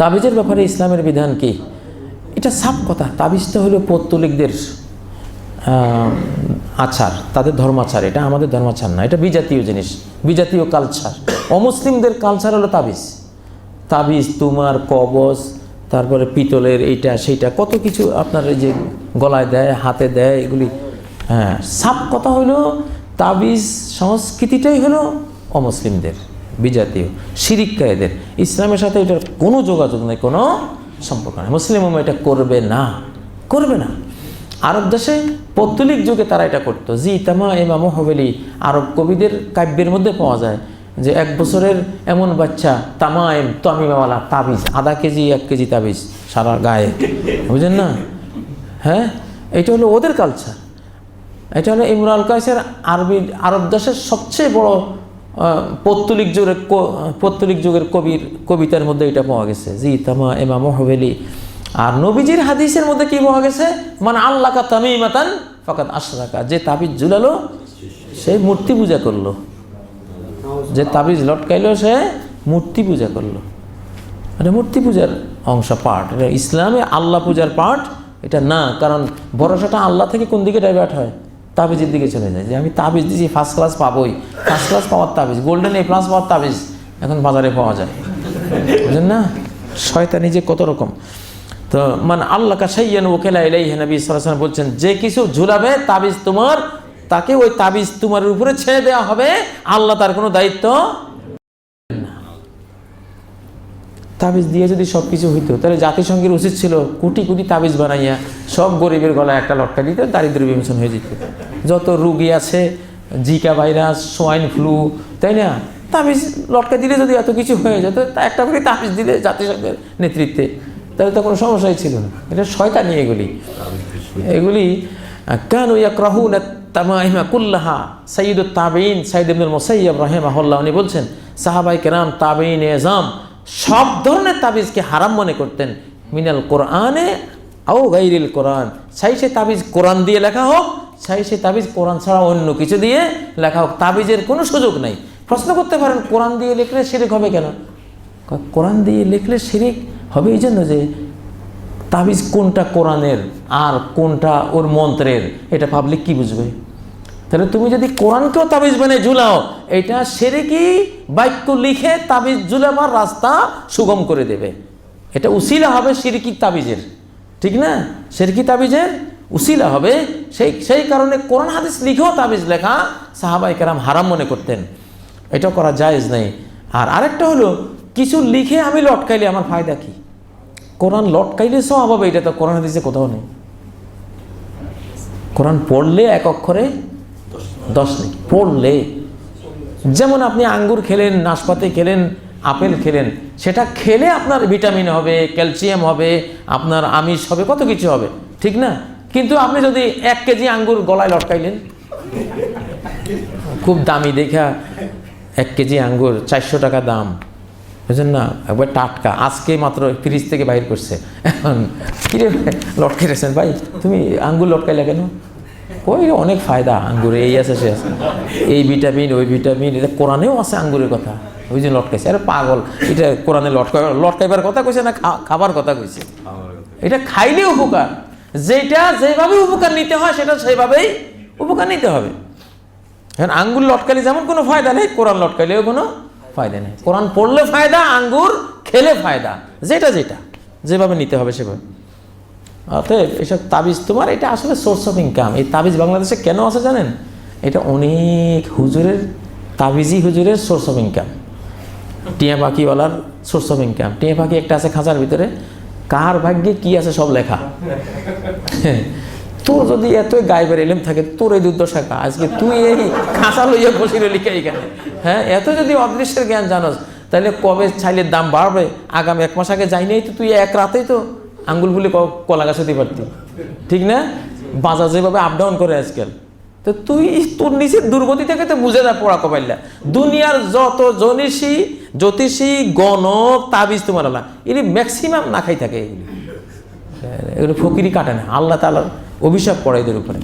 তাবিজের ব্যাপারে ইসলামের বিধান কি? এটা সাপ কথা। তাবিজটা হলো পৌত্তলিকদের আচার, তাদের ধর্মাচার। এটা আমাদের ধর্মাচার না, এটা বিজাতীয় জিনিস, বিজাতীয় কালচার অমুসলিমদের কালচার হলো তাবিজ। তাবিজ, তোমার কবজ, তারপরে পিতলের এইটা, সেইটা, কত কিছু আপনার এই যে গলায় দেয়, হাতে দেয়, এগুলি হ্যাঁ সাপ কথা হলো তাবিজ সংস্কৃতিটাই হলো অমুসলিমদের। বিজাতীয় শিরিক্কায়দের ইসলামের সাথে এটার কোনো যোগাযোগ নেই, কোনো সম্পর্ক নেই। মুসলিম এটা করবে না করবে না। আরব দেশে পৌত্তলিক যুগে তারা এটা করতো। জি তামা এমা মোহবেলি, আরব কবিদের কাব্যের মধ্যে পাওয়া যায় যে এক বছরের এমন বাচ্চা তামা এম তামিমাওয়ালা তাবিজ, আধা কেজি, এক কেজি তাবিজ সারা গায়ে। বুঝলেন না? হ্যাঁ? এটা হলো ওদের কালচার এটা হলো ইমরাল কাইসের আরবি, আরব দেশের সবচেয়ে বড় পৌত্তলিক যুগের পৌত্তলিক যুগের কবির, কবিতার মধ্যে এটা পাওয়া গেছে। জি, তামা এমা মোহবেলি আর নবীজির হাদিসের মধ্যে কি পাওয়া গেছে? মানে আল্লাহ কা তামিমাতান ফাকাত আশরাকা। যে তাবিজ ঝুলালো, সে মূর্তি পূজা করল। যে তাবিজ লটকাইলো, সে মূর্তি পূজা করল। এটা মূর্তি পূজার অংশ, পার্ট। এটা ইসলামে আল্লাহ পূজার পার্ট, এটা না। কারণ ভরসাটা আল্লাহ থেকে কোন দিকে ডাইভার্ট হয়? তাবিজের দিকে চলে যায়। যে আমি তাবিজ দিয়েছি ফার্স্ট ক্লাস পাবোই। ফার্স্ট ক্লাস পাওয়ার তাবিজ গোল্ডেন এ প্লাস পাওয়ার তাবিজ এখন বাজারে পাওয়া যায়। বুঝলেন না? শয়তা নিজে কত রকম। তো মানে আল্লাহ কাসাইয়ান ওকেলা এলাই নবী সরাসরি বলছেন, যে কিছু ঝুলাবে তাবিজ তোমার, তাকে ওই তাবিজ তোমার উপরে ছেড়ে দেওয়া হবে। আল্লাহ তার কোনো দায়িত্ব তাবিজ দিয়ে যদি সব কিছু হইতো, তাহলে জাতিসংঘের উচিত ছিল কোটি কোটি তাবিজ বানাইয়া সব গরিবের গলায় একটা লটকা দিতে, দারিদ্র বিমোচন হয়ে যেত। যত রুগী আছে, জিকা ভাইরাস সোয়াইন ফ্লু তাই না? তাবিজ লটকা দিলে যদি এত কিছু হয়ে যেত একটা করে তাবিজ দিলে জাতিসংঘের নেতৃত্বে, তাহলে তো কোনো সমস্যাই ছিল না। এটা শয়তানি এগুলি। এগুলি, কেন ইয়াকরাহুন তামাহিমা কুল্লাহা সঈদ তাবেইন সাইদ ইবনুল মুসাইয়্যিব রাহিমাহুল্লাহ, উনি বলছেন সাহাবাই কেরাম তাবেইন এজাম সব ধরনের তাবিজকে হারাম মনে করতেন। মিনাল কোরআনে আও গাইরিল কোরআন। চাই সে তাবিজ কোরআন দিয়ে লেখা হোক, চাই সে তাবিজ কোরআন ছাড়া অন্য কিছু দিয়ে লেখা হোক। তাবিজের কোনো সুযোগ নাই। প্রশ্ন করতে পারেন, কোরআন দিয়ে লিখলে শিরিক হবে কেন? কোরআন দিয়ে লিখলে শিরিক হবে এই জন্য যে তাবিজ কোনটা কোরআনের আর কোনটা ওর মন্ত্রের, এটা পাবলিক কি বুঝবে? তাহলে তুমি যদি কোরআনকেও তাবিজ বানিয়ে ঝুলাও, এটা সেরে কি বাক্য লিখে তাবিজ ঝুলাবার রাস্তা সুগম করে দেবে। এটা উসিলা হবে সিরকি তাবিজের। ঠিক না? সিরকি তাবিজের উসিলা হবে। সেই সেই কারণে কোরআন হাদিস লিখেও তাবিজ লেখা সাহাবাই কেরাম হারাম মনে করতেন। এটা করা জায়েজ নেই। আর আরেকটা হলো, কিছু লিখে আমি লটকাইলে আমার ফায়দা কি? কোরআন লটকাইলে সব হবে, এটা তো কোরআন হাদিসে কোথাও নেই। কোরআন পড়লে এক অক্ষরে দশ নেই, পড়লে। যেমন আপনি আঙ্গুর খেলেন, নাশপাতি খেলেন, আপেল খেলেন, সেটা খেলে আপনার ভিটামিন হবে, ক্যালসিয়াম হবে, আপনার আমিষ হবে, কত কিছু হবে, ঠিক না? কিন্তু আপনি যদি এক কেজি আঙ্গুর গলায় লটকাইলেন, খুব দামি দেখা, এক কেজি আঙ্গুর, চারশো টাকা দাম, বুঝলেন না? একবার টাটকা, আজকে মাত্র ফ্রিজ থেকে বাইর করছে। এখন, কিরে লটকে রেছেন ভাই, তুমি আঙ্গুর লটকাইলে কেন? ওই অনেক ফায়দা আঙ্গুরে, এই আছে, সে আছে। এই ভিটামিন, ওই ভিটামিন, এটা কোরআনেও আছে আঙ্গুরের কথা। ওই যে লটকাইছে, আরে পাগল, এটা কোরআনে লটকা লটকাইবার কথা কইছে না খাবার কথা কইছে? এটা খাইলে উপকার। যেটা যেভাবে উপকার নিতে হয়, সেটা সেভাবেই উপকার নিতে হবে। এখন আঙ্গুর লটকালে যেমন কোনো ফায়দা নেই, কোরআন লটকাইলেও কোনো ফায়দা নেই। কোরআন পড়লে ফায়দা, আঙ্গুর খেলে ফায়দা। যেটা যেটা, যেভাবে নিতে হবে সেভাবে। অতএব এসব তাবিজ তোমার, এটা আসলে সোর্স অফ ইনকাম এই তাবিজ বাংলাদেশে কেন আছে জানেন? এটা অনেক হুজুরের, তাবিজি হুজুরের সোর্স অফ ইনকাম টিয়া পাখিওয়ালার সোর্স অফ ইনকাম টিয়া পাখি একটা আছে খাঁচার ভিতরে। কার ভাগ্যে কি আছে সব লেখা? তোর যদি এতই গাইবের এলেম থাকে, তোর এই দুর্দশা কা আজকে তুই এই খাঁচা লইয়া বসে কে এখানে? হ্যাঁ এত যদি অদৃশ্যের জ্ঞান জানোস তাহলে কবে ছাইলের দাম বাড়বে? আগামী এক মাস আগে যাই নাই তো, তুই এক রাতেই তো আঙ্গুল ফুলে কলা গাছ হতে পারতি। ঠিক না? বাজার যেভাবে আপ ডাউন করে আজকাল। তো তুই তোর নিচের দুর্গতি থেকে তো বুঝে যা পড়া কপাইলা দুনিয়ার যত জনীষী জ্যোতিষী, গণক, তাবিজ তোমার আল্লাহ, এগুলি ম্যাক্সিমাম না খাই থাকে এগুলি। এগুলো ফকিরি কাটে না। আল্লাহ তালার অভিশাপ পড়ে এদের উপরে।